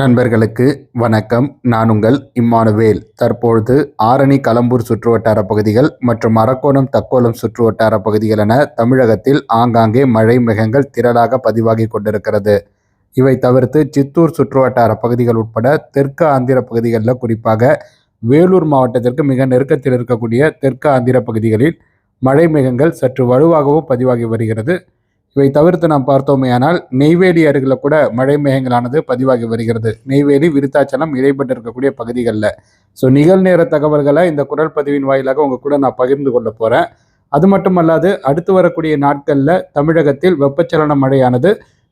நண்பர்களுக்கு வணக்கம். நான் உங்கள் இம்மானுவேல். தற்பொழுது ஆரணி களம்பூர் சுற்றுவட்டார பகுதிகள் மற்றும் அரக்கோணம் தக்கோலம் சுற்றுவட்டார பகுதிகள் என தமிழகத்தில் ஆங்காங்கே மழை மிகங்கள் திரளாக பதிவாகி கொண்டிருக்கிறது. இவை தவிர்த்து சித்தூர் சுற்றுவட்டார பகுதிகள் உட்பட தெற்கு ஆந்திர பகுதிகளில் குறிப்பாக வேலூர் மாவட்டத்திற்கு மிக நெருக்கத்தில் இருக்கக்கூடிய தெற்கு ஆந்திர பகுதிகளில் மழை மேகங்கள் சற்று வலுவாகவும் பதிவாகி வருகிறது. இவை தவிர்த்து நாம் பார்த்தோமேயானால் நெய்வேலி அருகில் கூட மழை மேகங்களானது பதிவாகி வருகிறது. நெய்வேலி விருத்தாச்சலம் இடைப்பட்டு இருக்கக்கூடிய பகுதிகளில் ஸோ நிகழ்நேர தகவல்களை இந்த குரல் பதிவின் வாயிலாக உங்கள் கூட நான் பகிர்ந்து கொள்ள போகிறேன் அது மட்டுமல்லாது அடுத்து வரக்கூடிய நாட்களில் தமிழகத்தில் வெப்பச்சலன மழையானது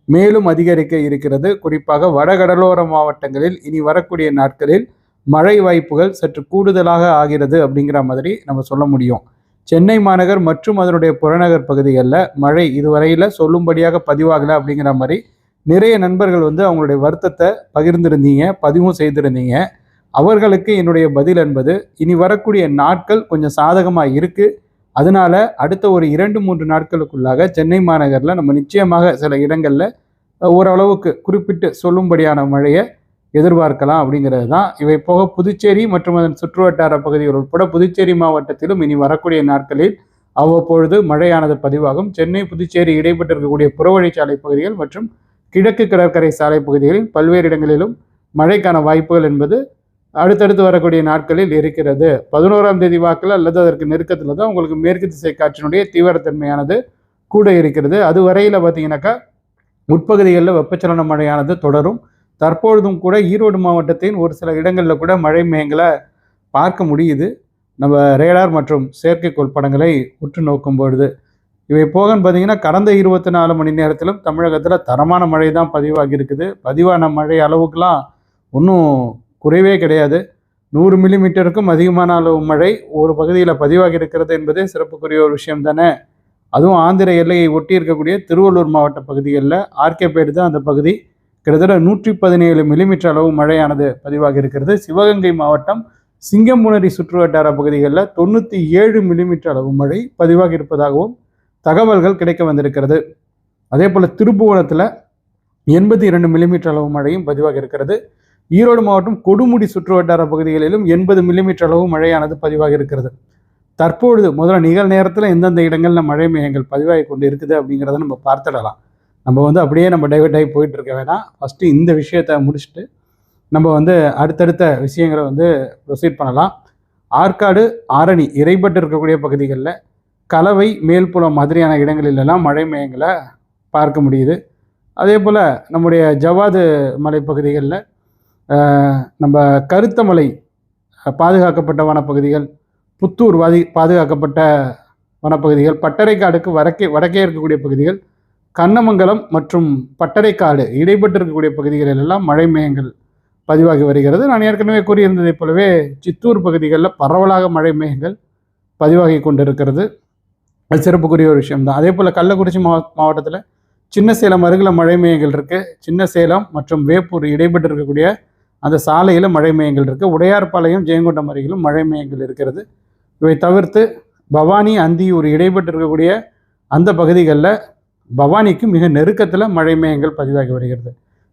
மேலும் அதிகரிக்க இருக்கிறது. குறிப்பாக வடகடலோர மாவட்டங்களில் இனி வரக்கூடிய நாட்களில் மழை வாய்ப்புகள் சற்று கூடுதலாக ஆகிறது அப்படிங்கிற மாதிரி நம்ம சொல்ல முடியும். சென்னை மாநகர் மற்றும் அதனுடைய புறநகர் பகுதிகளில் மழை இதுவரையில் சொல்லும்படியாக பதிவாகலை அப்படிங்கிற மாதிரி நிறைய நண்பர்கள் வந்து அவங்களுடைய வருத்தத்தை பகிர்ந்திருந்தீங்க பதிவும் செய்திருந்தீங்க. அவர்களுக்கு என்னுடைய பதில் என்பது இனி வரக்கூடிய நாட்கள் கொஞ்சம் சாதகமாக இருக்குது அதனால அடுத்த ஒரு இரண்டு மூன்று நாட்களுக்குள்ளாக சென்னை மாநகரில் நம்ம நிச்சயமாக சில இடங்களில் ஓரளவுக்கு குறிப்பிட்டு சொல்லும்படியான மழையை எதிர்பார்க்கலாம் அப்படிங்கிறது தான். இவை போக புதுச்சேரி மற்றும் அதன் சுற்றுவட்டார பகுதிகள் உட்பட புதுச்சேரி மாவட்டத்திலும் இனி வரக்கூடிய நாட்களில் அவ்வப்பொழுது மழையானது பதிவாகும். சென்னை புதுச்சேரி இடைப்பட்டு இருக்கக்கூடிய புறவழிச்சாலை பகுதிகள் மற்றும் கிழக்கு கடற்கரை சாலை பகுதிகளில் பல்வேறு இடங்களிலும் மழைக்கான வாய்ப்புகள் என்பது அடுத்தடுத்து வரக்கூடிய நாட்களில் இருக்கிறது. பதினோராம் தேதி வாக்கில் அல்லது அதற்கு நெருக்கத்தில் தான் உங்களுக்கு மேற்கு திசை காற்றினுடைய தீவிரத்தன்மையானது கூட இருக்கிறது. அது வரையில் பார்த்தீங்கன்னாக்கா உட்பகுதிகளில் வெப்பச்சலன மழையானது தொடரும். தற்பொழுதும் கூட ஈரோடு மாவட்டத்தின் ஒரு சில இடங்களில் கூட மழை மேகங்களை பார்க்க முடியுது. நம்ம ரேடார் மற்றும் செயற்கைக்கோள் படங்களை உற்று நோக்கும் பொழுது. இவை போகன்னு பார்த்தீங்கன்னா கடந்த இருபத்தி நாலு மணி நேரத்திலும் தமிழகத்தில் தரமான மழை தான் பதிவாகி இருக்குது. பதிவான மழை அளவுக்கெலாம் ஒன்றும் குறைவே கிடையாது. நூறு மில்லிமீட்டருக்கும் அதிகமான அளவு மழை ஒரு பகுதியில் பதிவாகி இருக்கிறது என்பதே சிறப்புக்குரிய ஒரு விஷயம் தானே? அதுவும் ஆந்திர எல்லையை ஒட்டி இருக்கக்கூடிய திருவள்ளூர் மாவட்ட பகுதிகளில் ஆர்கேபேடு தான் அந்த பகுதி. கிட்டத்தட்ட நூற்றி பதினேழு மில்லிமீட்டர் அளவு மழையானது பதிவாக இருக்கிறது. சிவகங்கை மாவட்டம் சிங்கம்புணரி சுற்றுவட்டார பகுதிகளில் தொண்ணூற்றி ஏழு மில்லிமீட்டர் அளவு மழை பதிவாக இருப்பதாகவும் தகவல்கள் கிடைக்க வந்திருக்கிறது. அதே போல் திருப்புவனத்தில் எண்பத்தி இரண்டு மில்லிமீட்டர் அளவு மழையும் பதிவாக இருக்கிறது. ஈரோடு மாவட்டம் கொடுமுடி சுற்றுவட்டார பகுதிகளிலும் எண்பது மில்லிமீட்டர் அளவு மழையானது பதிவாக இருக்கிறது. தற்பொழுது முதல்ல நிகழ் நேரத்தில் எந்தெந்த இடங்களில் மழை மேகங்கள் பதிவாகி கொண்டு இருக்குது அப்படிங்கிறத நம்ம பார்த்துடலாம். நம்ம வந்து அப்படியே நம்ம டைவர்ட் ஆகி போயிட்டு இருக்க வேணாம். ஃபஸ்ட்டு இந்த விஷயத்த முடிச்சுட்டு நம்ம வந்து அடுத்தடுத்த விஷயங்களை வந்து ப்ரொசீட் பண்ணலாம். ஆற்காடு ஆரணி இறைப்பட்டு இருக்கக்கூடிய பகுதிகளில் கலவை மேல்புலம் மாதிரியான இடங்களிலெல்லாம் மழை மேயங்களை பார்க்க முடியுது. அதே போல் நம்முடைய ஜவாது மலைப்பகுதிகளில் நம்ம கருத்தமலை பாதுகாக்கப்பட்ட வனப்பகுதிகள் புத்தூர் வாதி பாதுகாக்கப்பட்ட வனப்பகுதிகள் பட்டறைக்காடுக்கு வடக்கே வடக்கே இருக்கக்கூடிய பகுதிகள் கண்ணமங்கலம் மற்றும் பட்டறைக்காடு இடைப்பட்டு இருக்கக்கூடிய பகுதிகளில் எல்லாம் மழை மேகங்கள் பதிவாகி வருகிறது. நான் ஏற்கனவே கூறியிருந்ததைப் போலவே சித்தூர் பகுதிகளில் பரவலாக மழை மேகங்கள் பதிவாகி கொண்டிருக்கிறது. அது சிறப்புக்குரிய ஒரு விஷயம்தான். அதே போல் கள்ளக்குறிச்சி மாவ மாவட்டத்தில் சின்ன சேலம் அருகில் மழை மேகங்கள் இருக்குது சின்ன சேலம் மற்றும் வேப்பூர் இடைப்பட்டு இருக்கக்கூடிய அந்த சாலையில் மழை மேகங்கள் இருக்குது உடையார்பாளையம் ஜெயங்கொண்டம் அருகிலும் மழை மேகங்கள் இருக்கிறது. இவை தவிர்த்து பவானி அந்தியூர் இடைப்பட்டு இருக்கக்கூடிய அந்த பகுதிகளில் பவானிக்கு மிக நெருக்கத்தில் மழை மேகங்கள் பதிவாகி வருகிறது.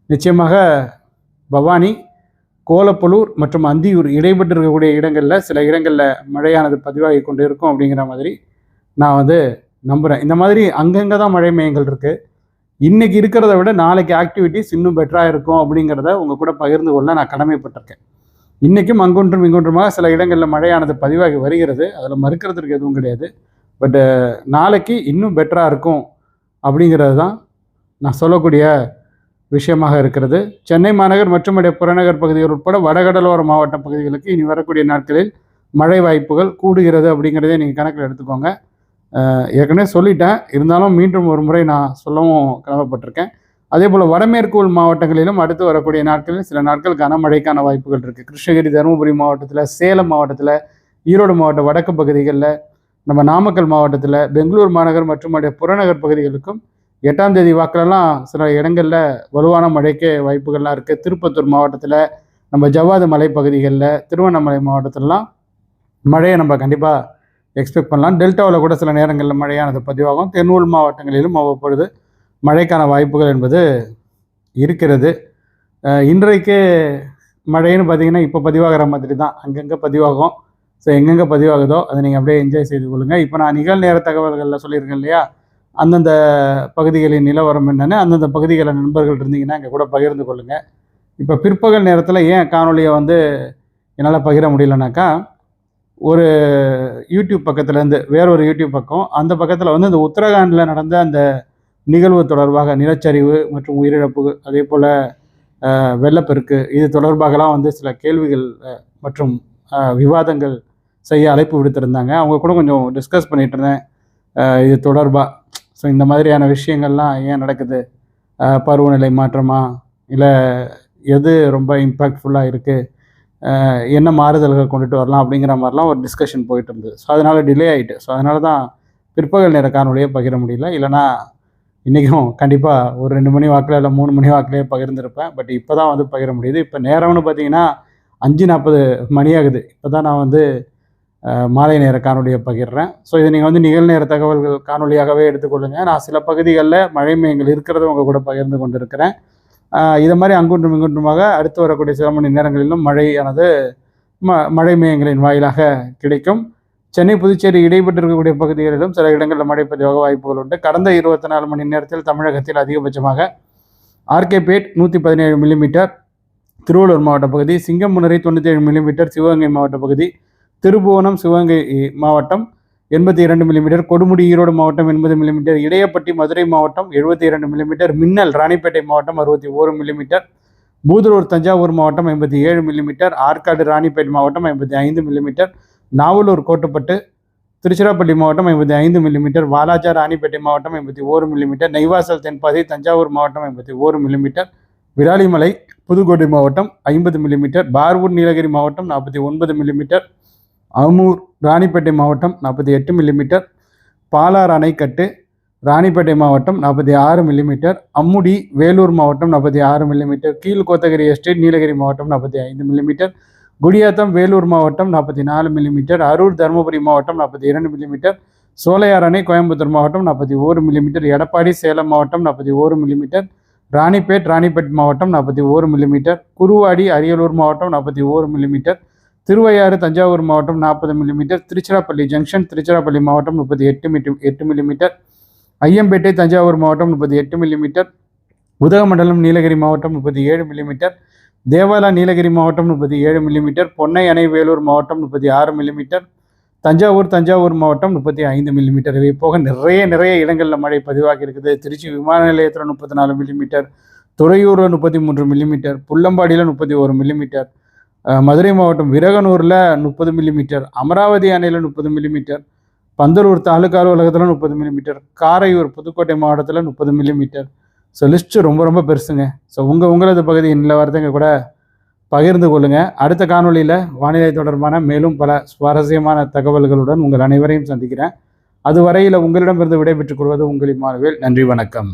நிச்சயமாக பவானி கோலப்பலூர் மற்றும் அந்தியூர் இடைப்பட்டு இருக்கக்கூடிய இடங்களில் சில இடங்களில் மழையானது பதிவாகி கொண்டு இருக்கும் அப்படிங்கிற மாதிரி நான் வந்து நம்புகிறேன் இந்த மாதிரி அங்கங்கே தான் மழை மேகங்கள் இருக்குது இன்றைக்கி இருக்கிறத விட நாளைக்கு ஆக்டிவிட்டிஸ் இன்னும் பெட்டராக இருக்கும் அப்படிங்கிறத உங்கள் கூட பகிர்ந்து கொள்ள நான் கடமைப்பட்டிருக்கேன். இன்றைக்கும் அங்கொன்றும் இங்கொன்றுமாக சில இடங்களில் மழையானது பதிவாகி வருகிறது. அதில் மறுக்கிறதுக்கு எதுவும் கிடையாது. பட்டு நாளைக்கு இன்னும் பெட்டராக இருக்கும் அப்படிங்கிறது தான் நான் சொல்லக்கூடிய விஷயமாக இருக்கிறது. சென்னை மாநகர் மற்றும் இடைய புறநகர் பகுதிகள் உட்பட வடகடலோர மாவட்ட பகுதிகளுக்கு இனி வரக்கூடிய நாட்களில் மழை வாய்ப்புகள் கூடுகிறது அப்படிங்கிறதே நீங்கள் கணக்கில் எடுத்துக்கோங்க. ஏற்கனவே சொல்லிட்டேன். இருந்தாலும் மீண்டும் ஒரு முறை நான் சொல்லவும் கிளம்பப்பட்டிருக்கேன். அதே போல் வடமேற்கு உள் மாவட்டங்களிலும் அடுத்து வரக்கூடிய நாட்களில் சில நாட்கள் கனமழைக்கான வாய்ப்புகள் இருக்குது கிருஷ்ணகிரி தருமபுரி மாவட்டத்தில் சேலம் மாவட்டத்தில் ஈரோடு மாவட்ட வடக்கு பகுதிகளில் நம்ம நாமக்கல் மாவட்டத்தில் பெங்களூர் மாநகர் மற்றும் அடைய புறநகர் பகுதிகளுக்கும் எட்டாம் தேதி வாக்கிலலாம் சில இடங்களில் வலுவான மழைக்கு வாய்ப்புகள்லாம் இருக்குது திருப்பத்தூர் மாவட்டத்தில் நம்ம ஜவ்வாது மலைப்பகுதிகளில் திருவண்ணாமலை மாவட்டத்திலலாம் மழையை நம்ம கண்டிப்பாக எக்ஸ்பெக்ட் பண்ணலாம். டெல்டாவில் கூட சில நேரங்களில் மழையானது பதிவாகும். தென்னூர் மாவட்டங்களிலும் அவ்வப்பொழுது மழைக்கான வாய்ப்புகள் என்பது இருக்கிறது. இன்றைக்கு மழைன்னு பார்த்தீங்கன்னா இப்போ பதிவாகிற மாதிரி தான் அங்கங்கே பதிவாகும். ஸோ எங்கெங்கே பதிவாகுதோ அதை நீங்கள் அப்படியே என்ஜாய் செய்து கொள்ளுங்கள் இப்போ நான் நிகழ்நேர தகவல்களில் சொல்லியிருக்கேன் இல்லையா? அந்தந்த பகுதிகளின் நிலவரம் என்னென்னு அந்தந்த பகுதிகளில் நண்பர்கள் இருந்தீங்கன்னா எங்கள் கூட பகிர்ந்து கொள்ளுங்கள் இப்போ பிற்பகல் நேரத்தில் ஏன் காணொலியை வந்து என்னால் பகிர முடியலனாக்கா ஒரு யூடியூப் பக்கத்துலேருந்து வேற ஒரு யூடியூப் பக்கம் அந்த பக்கத்தில் வந்து இந்த உத்தரகாண்டில் நடந்த அந்த நிகழ்வு தொடர்பாக நிலச்சரிவு மற்றும் உயிரிழப்பு அதே போல் வெள்ளப்பெருக்கு இது தொடர்பாகலாம் வந்து சில கேள்விகள் மற்றும் விவாதங்கள் செய்ய அழைப்பு விடுத்திருந்தாங்க. அவங்க கூட கொஞ்சம் டிஸ்கஸ் பண்ணிட்டு இருந்தேன் இது தொடர்பாக ஸோ இந்த மாதிரியான விஷயங்கள்லாம் ஏன் நடக்குது? பருவநிலை மாற்றமா? இல்லை எது ரொம்ப இம்பேக்ட்ஃபுல்லாக இருக்குது என்ன மாறுதல்கள் கொண்டுட்டு வரலாம் அப்படிங்கிற மாதிரிலாம் ஒரு டிஸ்கஷன் போயிட்டு இருந்தது ஸோ அதனால் டிலே ஆகிட்டு ஸோ அதனால தான் பிற்பகல் நேர காணொலியே பகிர முடியல. இல்லைனா இன்றைக்கும் கண்டிப்பாக ஒரு ரெண்டு மணி வாக்கில் இல்லை மூணு மணி வாக்கிலே பகிர்ந்திருப்பேன். பட் இப்போ தான் வந்து பகிர முடியுது. இப்போ நேரம்னு பார்த்தீங்கன்னா அஞ்சு நாற்பது மணி ஆகுது. இப்போ தான் நான் வந்து மாலை நேர காணொலியை பகிர்றேன். ஸோ இதை நீங்கள் வந்து நிகழ்நேர தகவல்கள் காணொலியாகவே எடுத்துக்கொள்ளுங்கள் நான் சில பகுதிகளில் மழை மேயங்கள் இருக்கிறத உங்கள் கூட பகிர்ந்து கொண்டிருக்கிறேன். இதை மாதிரி அங்குன்றும் இங்குன்றுமாக அடுத்து வரக்கூடிய சில மணி நேரங்களிலும் மழையானது ம மழை மேயங்களின் வாயிலாக கிடைக்கும். சென்னை புதுச்சேரி இடைப்பட்டு இருக்கக்கூடிய பகுதிகளிலும் சில இடங்களில் மழை பதிவாக வாய்ப்புகள் உண்டு. கடந்த இருபத்தி நாலு மணி நேரத்தில் தமிழகத்தில் அதிகபட்சமாக ஆர்கேபேட் நூற்றி பதினேழு மில்லிமீட்டர் திருவள்ளூர் மாவட்ட பகுதி சிங்கமுனரி தொண்ணூற்றி ஏழு மில்லிமீட்டர் சிவகங்கை மாவட்ட பகுதி திருபுவனம் சிவகங்கை மாவட்டம் எண்பத்தி இரண்டு மில்லிமீட்டர் கொடுமுடி ஈரோடு மாவட்டம் எண்பது மில்லிமீட்டர் இடையப்பட்டி மதுரை மாவட்டம் எழுபத்தி இரண்டு மில்லிமீட்டர் மின்னல் ராணிப்பேட்டை மாவட்டம் அறுபத்தி ஓரு மில்லிமீட்டர் பூதலூர் தஞ்சாவூர் மாவட்டம் ஐம்பத்தி ஏழு மில்லிமீட்டர் ஆற்காடு ராணிப்பேட் மாவட்டம் ஐம்பத்தி ஐந்து மில்லிமீட்டர் நாவலூர் கோட்டுப்பட்டு திருச்சிராப்பள்ளி மாவட்டம் ஐம்பத்தி ஐந்து மில்லிமீட்டர் வாலாஜா ராணிப்பேட்டை மாவட்டம் ஐம்பத்தி ஓரு மில்லிமீட்டர் நெய்வாசல் தென்பாதி தஞ்சாவூர் மாவட்டம் ஐம்பத்தி ஓரு மில்லிமீட்டர் விராலிமலை புதுக்கோட்டை மாவட்டம் ஐம்பது மில்லிமீட்டர் பார்வூர் நீலகிரி மாவட்டம் நாற்பத்தி ஒன்பது மில்லிமீட்டர் அமூர் ராணிப்பேட்டை மாவட்டம் நாற்பத்தி எட்டு மில்லிமீட்டர் பாலார் அணைக்கட்டு ராணிப்பேட்டை மாவட்டம் நாற்பத்தி ஆறு மில்லிமீட்டர் அம்முடி வேலூர் மாவட்டம் நாற்பத்தி ஆறு மில்லிமீட்டர் கீழ் கோத்தகிரி எஸ்டேட் நீலகிரி மாவட்டம் நாற்பத்தி ஐந்து மில்லிமீட்டர் குடியாத்தம் வேலூர் மாவட்டம் நாற்பத்தி நாலு மில்லிமீட்டர் அரூர் தருமபுரி மாவட்டம் நாற்பத்தி இரண்டு மில்லிமீட்டர் சோலையார் அணை கோயம்புத்தூர் மாவட்டம் நாற்பத்தி ஓரு மில்லிமீட்டர் எடப்பாடி சேலம் மாவட்டம் நாற்பத்தி ஓரு மில்லிமீட்டர் ராணிப்பேட் ராணிப்பேட் மாவட்டம் நாற்பத்தி ஓரு மில்லிமீட்டர் குருவாடி அரியலூர் மாவட்டம் நாற்பத்தி ஓரு மில்லிமீட்டர் திருவையாறு தஞ்சாவூர் மாவட்டம் நாற்பது மில்லிமீட்டர் திருச்சிராப்பள்ளி ஜங்ஷன் திருச்சிராப்பள்ளி மாவட்டம் முப்பத்தி எட்டு மீட்டு எட்டு மில்லிமீட்டர் ஐயம்பேட்டை தஞ்சாவூர் மாவட்டம் முப்பத்தி எட்டு மில்லிமீட்டர் உதகமண்டலம் நீலகிரி மாவட்டம் முப்பத்தி ஏழு மில்லிமீட்டர் தேவாலா நீலகிரி மாவட்டம் முப்பத்தி ஏழு மில்லிமீட்டர் பொன்னை அணை வேலூர் மாவட்டம் முப்பத்தி ஆறு மில்லிமீட்டர் தஞ்சாவூர் தஞ்சாவூர் மாவட்டம் முப்பத்தி ஐந்து மில்லிமீட்டர் இவை போக நிறைய நிறைய இடங்களில் மழை பதிவாகி இருக்குது. திருச்சி விமான நிலையத்தில் முப்பத்தி நாலு மில்லிமீட்டர் துறையூரில் முப்பத்தி மூன்று மில்லிமீட்டர் புல்லம்பாடியில் முப்பத்தி ஒரு மில்லிமீட்டர் மதுரை மாவட்டம் விரகனூரில் முப்பது மில்லிமீட்டர் அமராவதி அணையில் முப்பது மில்லிமீட்டர் பந்தலூர் தாலுகா அலுவலகத்தில் முப்பது மில்லிமீட்டர் காரையூர் புதுக்கோட்டை மாவட்டத்தில் முப்பது மில்லிமீட்டர் ஸோ லிஸ்ட்டு ரொம்ப ரொம்ப பெருசுங்க. ஸோ உங்கள் உங்களது பகுதியின் நிலவரத்தை கூட பகிர்ந்து கொள்ளுங்கள் அடுத்த காணொளியில் வானிலை தொடர்பான மேலும் பல சுவாரஸ்யமான தகவல்களுடன் உங்கள் அனைவரையும் சந்திக்கிறேன். அதுவரையில் உங்களிடமிருந்து விடைபெற்றுக் கொள்வது உங்களின் மாணவியல் நன்றி வணக்கம்.